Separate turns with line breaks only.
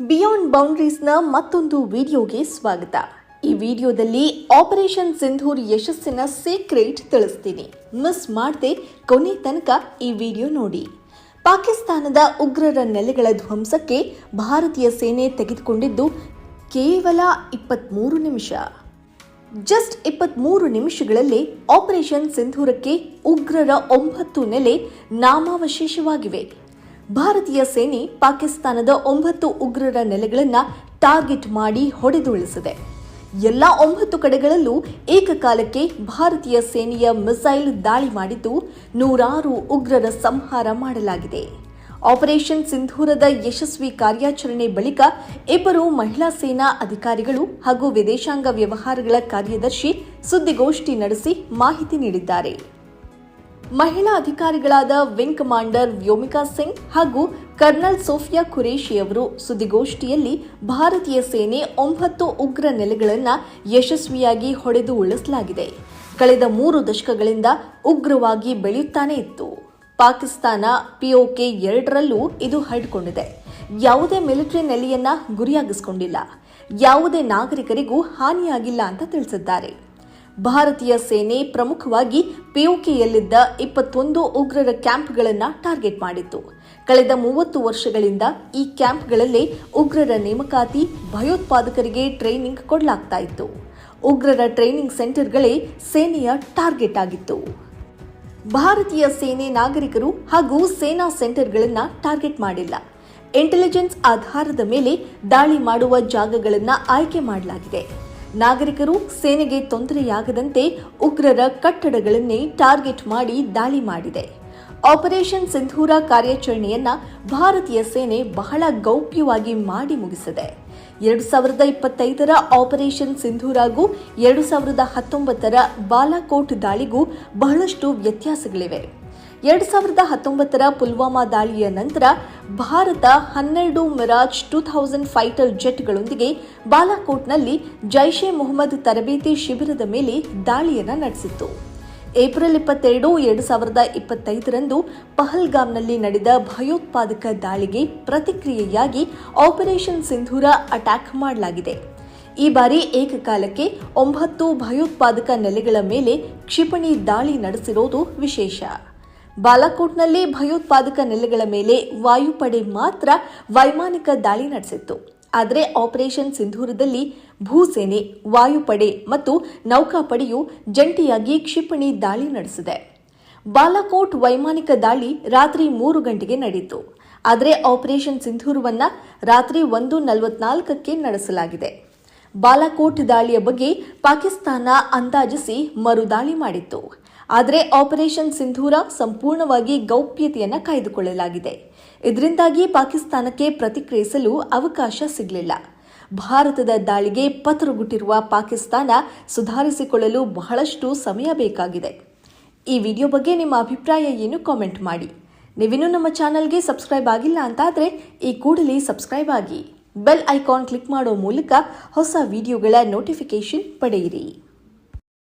Beyond ಬೌಂಡ್ರೀಸ್ನ ಮತ್ತೊಂದು ವಿಡಿಯೋಗೆ ಸ್ವಾಗತ. ಈ ವಿಡಿಯೋದಲ್ಲಿ ಆಪರೇಷನ್ ಸಿಂಧೂರ್ ಯಶಸ್ಸಿನ ಸೀಕ್ರೆಟ್ ತಿಳಿಸ್ತೀನಿ. ಮಿಸ್ ಮಾಡದೆ ಕೊನೆ ತನಕ ಈ ವಿಡಿಯೋ ನೋಡಿ. ಪಾಕಿಸ್ತಾನದ ಉಗ್ರರ ನೆಲೆಗಳ ಧ್ವಂಸಕ್ಕೆ ಭಾರತೀಯ ಸೇನೆ ತೆಗೆದುಕೊಂಡಿದ್ದು ಕೇವಲ ಇಪ್ಪತ್ತ್ಮೂರು ನಿಮಿಷ. ಜಸ್ಟ್ ಇಪ್ಪತ್ತ್ಮೂರು ನಿಮಿಷಗಳಲ್ಲಿ ಆಪರೇಷನ್ ಸಿಂಧೂರಕ್ಕೆ ಉಗ್ರರ ಒಂಬತ್ತು ನೆಲೆ ನಾಮಾವಶೇಷವಾಗಿವೆ. ಭಾರತೀಯ ಸೇನೆ ಪಾಕಿಸ್ತಾನದ ಒಂಬತ್ತು ಉಗ್ರರ ನೆಲೆಗಳನ್ನು ಟಾರ್ಗೆಟ್ ಮಾಡಿ ಹೊಡೆದುರುಳಿಸಿದೆ. ಎಲ್ಲ ಒಂಬತ್ತು ಕಡೆಗಳಲ್ಲೂ ಏಕಕಾಲಕ್ಕೆ ಭಾರತೀಯ ಸೇನೆಯ ಮಿಸೈಲ್ ದಾಳಿ ಮಾಡಿದ್ದು ನೂರಾರು ಉಗ್ರರ ಸಂಹಾರ ಮಾಡಲಾಗಿದೆ. ಆಪರೇಷನ್ ಸಿಂಧೂರದ ಯಶಸ್ವಿ ಕಾರ್ಯಾಚರಣೆ ಬಳಿಕ ಇಬ್ಬರು ಮಹಿಳಾ ಸೇನಾ ಅಧಿಕಾರಿಗಳು ಹಾಗೂ ವಿದೇಶಾಂಗ ವ್ಯವಹಾರಗಳ ಕಾರ್ಯದರ್ಶಿ ಸುದ್ದಿಗೋಷ್ಠಿ ನಡೆಸಿ ಮಾಹಿತಿ ನೀಡಿದ್ದಾರೆ. ಮಹಿಳಾ ಅಧಿಕಾರಿಗಳಾದ ವಿಂಗ್ ಕಮಾಂಡರ್ ವ್ಯೋಮಿಕಾ ಸಿಂಗ್ ಹಾಗೂ ಕರ್ನಲ್ ಸೋಫಿಯಾ ಖುರೇಶಿ ಅವರು ಸುದ್ದಿಗೋಷ್ಠಿಯಲ್ಲಿ ಭಾರತೀಯ ಸೇನೆ ಒಂಬತ್ತು ಉಗ್ರ ನೆಲೆಗಳನ್ನು ಯಶಸ್ವಿಯಾಗಿ ಹೊಡೆದು ಉಳಿಸಲಾಗಿದೆ ಕಳೆದ ಮೂರು ದಶಕಗಳಿಂದ ಉಗ್ರವಾಗಿ ಬೆಳೆಯುತ್ತಾನೇ ಇತ್ತು. ಪಾಕಿಸ್ತಾನ ಪಿಒಕೆ ಎರಡರಲ್ಲೂ ಇದು ಹರಡಿಕೊಂಡಿದೆ. ಯಾವುದೇ ಮಿಲಿಟರಿ ನೆಲೆಯನ್ನ ಗುರಿಯಾಗಿಸಿಕೊಂಡಿಲ್ಲ. ಯಾವುದೇ ನಾಗರಿಕರಿಗೂ ಹಾನಿಯಾಗಿಲ್ಲ ಅಂತ ತಿಳಿಸಿದ್ದಾರೆ. ಭಾರತೀಯ ಸೇನೆ ಪ್ರಮುಖವಾಗಿ ಪಿಯುಕೆಯಲ್ಲಿದ್ದ ಇಪ್ಪತ್ತೊಂದು ಉಗ್ರರ ಕ್ಯಾಂಪ್ಗಳನ್ನು ಟಾರ್ಗೆಟ್ ಮಾಡಿತ್ತು. ಕಳೆದ ಮೂವತ್ತು ವರ್ಷಗಳಿಂದ ಈ ಕ್ಯಾಂಪ್ಗಳಲ್ಲೇ ಉಗ್ರರ ನೇಮಕಾತಿ, ಭಯೋತ್ಪಾದಕರಿಗೆ ಟ್ರೈನಿಂಗ್ ಕೊಡಲಾಗ್ತಾ ಇತ್ತು. ಉಗ್ರರ ಟ್ರೈನಿಂಗ್ ಸೆಂಟರ್ಗಳೇ ಸೇನೆಯ ಟಾರ್ಗೆಟ್ ಆಗಿತ್ತು. ಭಾರತೀಯ ಸೇನೆ ನಾಗರಿಕರು ಹಾಗೂ ಸೇನಾ ಸೆಂಟರ್ಗಳನ್ನು ಟಾರ್ಗೆಟ್ ಮಾಡಿಲ್ಲ. ಇಂಟೆಲಿಜೆನ್ಸ್ ಆಧಾರದ ಮೇಲೆ ದಾಳಿ ಮಾಡುವ ಜಾಗಗಳನ್ನು ಆಯ್ಕೆ ಮಾಡಲಾಗಿದೆ. ನಾಗರಿಕರು ಸೇನೆಗೆ ತೊಂದರೆಯಾಗದಂತೆ ಉಗ್ರರ ಕಟ್ಟಡಗಳನ್ನೇ ಟಾರ್ಗೆಟ್ ಮಾಡಿ ದಾಳಿ ಮಾಡಿದೆ. ಆಪರೇಷನ್ ಸಿಂಧೂರ ಕಾರ್ಯಾಚರಣೆಯನ್ನ ಭಾರತೀಯ ಸೇನೆ ಬಹಳ ಗೌಪ್ಯವಾಗಿ ಮಾಡಿ ಮುಗಿಸಿದೆ. ಎರಡು ಸಾವಿರದ ಇಪ್ಪತ್ತೈದರ ಆಪರೇಷನ್ ಸಿಂಧೂರಾಗೂ ಎರಡು ಸಾವಿರದ ಹತ್ತೊಂಬತ್ತರ ಬಾಲಾಕೋಟ್ ದಾಳಿಗೂ ಬಹಳಷ್ಟು ವ್ಯತ್ಯಾಸಗಳಿವೆ. ಎರಡು ಸಾವಿರದ ಹತ್ತೊಂಬತ್ತರ ಪುಲ್ವಾಮಾ ದಾಳಿಯ ನಂತರ ಭಾರತ ಹನ್ನೆರಡು ಮಿರಾಜ್ ಟೂ ಥೌಸಂಡ್ ಫೈಟರ್ ಜೆಟ್ಗಳೊಂದಿಗೆ ಬಾಲಾಕೋಟ್ನಲ್ಲಿ ಜೈಷೆ ಮೊಹಮ್ಮದ್ ತರಬೇತಿ ಶಿಬಿರದ ಮೇಲೆ ದಾಳಿಯನ್ನು ನಡೆಸಿತ್ತು. ಏಪ್ರಿಲ್ ಇಪ್ಪತ್ತೆರಡು, ಎರಡು ಸಾವಿರದ ಇಪ್ಪತ್ತೈದರಂದು ಪಹಲ್ಗಾಮ್ನಲ್ಲಿ ನಡೆದ ಭಯೋತ್ಪಾದಕ ದಾಳಿಗೆ ಪ್ರತಿಕ್ರಿಯೆಯಾಗಿ ಆಪರೇಷನ್ ಸಿಂಧೂರ ಅಟ್ಯಾಕ್ ಮಾಡಲಾಗಿದೆ. ಈ ಬಾರಿ ಏಕಕಾಲಕ್ಕೆ ಒಂಬತ್ತು ಭಯೋತ್ಪಾದಕ ನೆಲೆಗಳ ಮೇಲೆ ಕ್ಷಿಪಣಿ ದಾಳಿ ನಡೆಸಿರೋದು ವಿಶೇಷ. ಬಾಲಾಕೋಟ್ನಲ್ಲಿ ಭಯೋತ್ಪಾದಕ ನೆಲೆಗಳ ಮೇಲೆ ವಾಯುಪಡೆ ಮಾತ್ರ ವೈಮಾನಿಕ ದಾಳಿ ನಡೆಸಿತ್ತು. ಆದರೆ ಆಪರೇಷನ್ ಸಿಂಧೂರದಲ್ಲಿ ಭೂಸೇನೆ, ವಾಯುಪಡೆ ಮತ್ತು ನೌಕಾಪಡೆಯು ಜಂಟಿಯಾಗಿ ಕ್ಷಿಪಣಿ ದಾಳಿ ನಡೆಸಿದೆ. ಬಾಲಾಕೋಟ್ ವೈಮಾನಿಕ ದಾಳಿ ರಾತ್ರಿ ಮೂರು ಗಂಟೆಗೆ ನಡೆಯಿತು. ಆದರೆ ಆಪರೇಷನ್ ಸಿಂಧೂರವನ್ನು ರಾತ್ರಿ ಒಂದು ನಲವತ್ನಾಲ್ಕಕ್ಕೆ ನಡೆಸಲಾಗಿದೆ. ಬಾಲಾಕೋಟ್ ದಾಳಿಯ ಬಗ್ಗೆ ಪಾಕಿಸ್ತಾನ ಅಂದಾಜಿಸಿ ಮರುದಾಳಿ ಮಾಡಿತ್ತು. ಆದರೆ ಆಪರೇಷನ್ ಸಿಂಧೂರ ಸಂಪೂರ್ಣವಾಗಿ ಗೌಪ್ಯತೆಯನ್ನು ಕಾಯ್ದುಕೊಳ್ಳಲಾಗಿದೆ. ಇದರಿಂದಾಗಿ ಪಾಕಿಸ್ತಾನಕ್ಕೆ ಪ್ರತಿಕ್ರಿಯಿಸಲು ಅವಕಾಶ ಸಿಗಲಿಲ್ಲ. ಭಾರತದ ದಾಳಿಗೆ ಪತರುಗುಟ್ಟಿರುವ ಪಾಕಿಸ್ತಾನ ಸುಧಾರಿಸಿಕೊಳ್ಳಲು ಬಹಳಷ್ಟು ಸಮಯ ಬೇಕಾಗಿದೆ. ಈ ವಿಡಿಯೋ ಬಗ್ಗೆ ನಿಮ್ಮ ಅಭಿಪ್ರಾಯ ಏನು ಕಾಮೆಂಟ್ ಮಾಡಿ. ನೀವಿನ್ನೂ ನಮ್ಮ ಚಾನಲ್ಗೆ ಸಬ್ಸ್ಕ್ರೈಬ್ ಆಗಿಲ್ಲ ಅಂತಾದರೆ ಈ ಕೂಡಲೇ ಸಬ್ಸ್ಕ್ರೈಬ್ ಆಗಿ. ಬೆಲ್ ಐಕಾನ್ ಕ್ಲಿಕ್ ಮಾಡೋ ಮೂಲಕ ಹೊಸ ವಿಡಿಯೋಗಳ ನೋಟಿಫಿಕೇಷನ್ ಪಡೆಯಿರಿ.